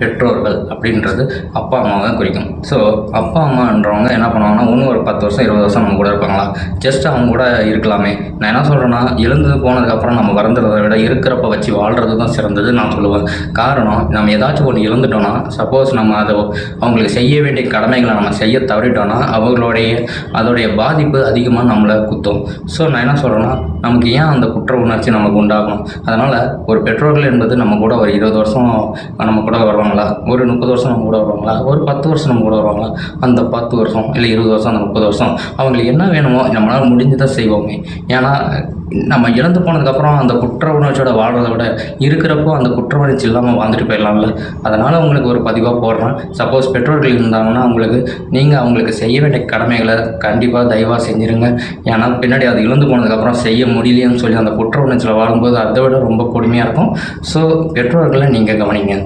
பெற்றோர்கள் அப்படின்றது அப்பா அம்மாவை குறிக்கும். ஸோ அப்பா அம்மான்றவங்க என்ன பண்ணுவாங்கன்னா இன்னும் ஒரு பத்து வருஷம் இருபது வருஷம் நம்ம கூட இருப்பாங்களா? ஜஸ்ட் அவங்க கூட இருக்கலாமே. நான் என்ன சொல்கிறேன்னா இழந்து போனதுக்கப்புறம் நம்ம வறந்துறதை விட இருக்கிறப்ப வச்சு வாழ்கிறது தான் சிறந்தது நான் சொல்லுவேன். காரணம் நம்ம ஏதாச்சும் ஒன்று இழந்துட்டோம்னா சப்போஸ் நம்ம அதை அவங்களுக்கு செய்ய வேண்டிய கடமைகளை நம்ம செய்ய தவறிட்டோம்னா அவங்களுடைய அதோடைய பாதிப்பு அதிகமாக நம்மளை குத்தும். ஸோ நான் என்ன சொல்கிறேன்னா நமக்கு ஏன் அந்த குற்ற உணர்ச்சி நமக்கு உண்டாகணும்? அதனால் ஒரு பெற்றோர்கள் என்பது நம்ம கூட ஒரு இருபது வருஷம் நம்ம கூட வருவாங்களா? ஒரு முப்பது வருஷம் நம்ம கூட வருவாங்களா? ஒரு பத்து வருஷம் நம்ம கூட வருவாங்களா? அந்த பத்து வருஷம் இல்லை இருபது வருஷம் அந்த முப்பது வருஷம் அவங்களுக்கு என்ன வேணுமோ நம்மளால் முடிஞ்சதை செய்வோமே. ஏன்னா நம்ம இழந்து போனதுக்கப்புறம் அந்த குற்ற உணர்ச்சியோட வாழ்றதை விட இருக்கிறப்போ அந்த குற்ற உணர்ச்சி இல்லாமல் வாழ்ந்துட்டு போயிடலாம்ல. அதனால் உங்களுக்கு ஒரு பதிவாக போடுறேன். சப்போஸ் பெற்றோர்கள் இருந்தாங்கன்னா உங்களுக்கு நீங்கள் அவங்களுக்கு செய்ய வேண்டிய கடமைகளை கண்டிப்பாக தயவாக செஞ்சுருங்க. ஏன்னா பின்னாடி அது இழந்து போனதுக்கப்புறம் செய்ய முடியலையேன்னு சொல்லி அந்த குற்ற உணர்ச்சியில் வாழும்போது அதை விட ரொம்ப கொடுமையாக இருக்கும். ஸோ பெற்றோர்களை நீங்கள் கவனிங்க.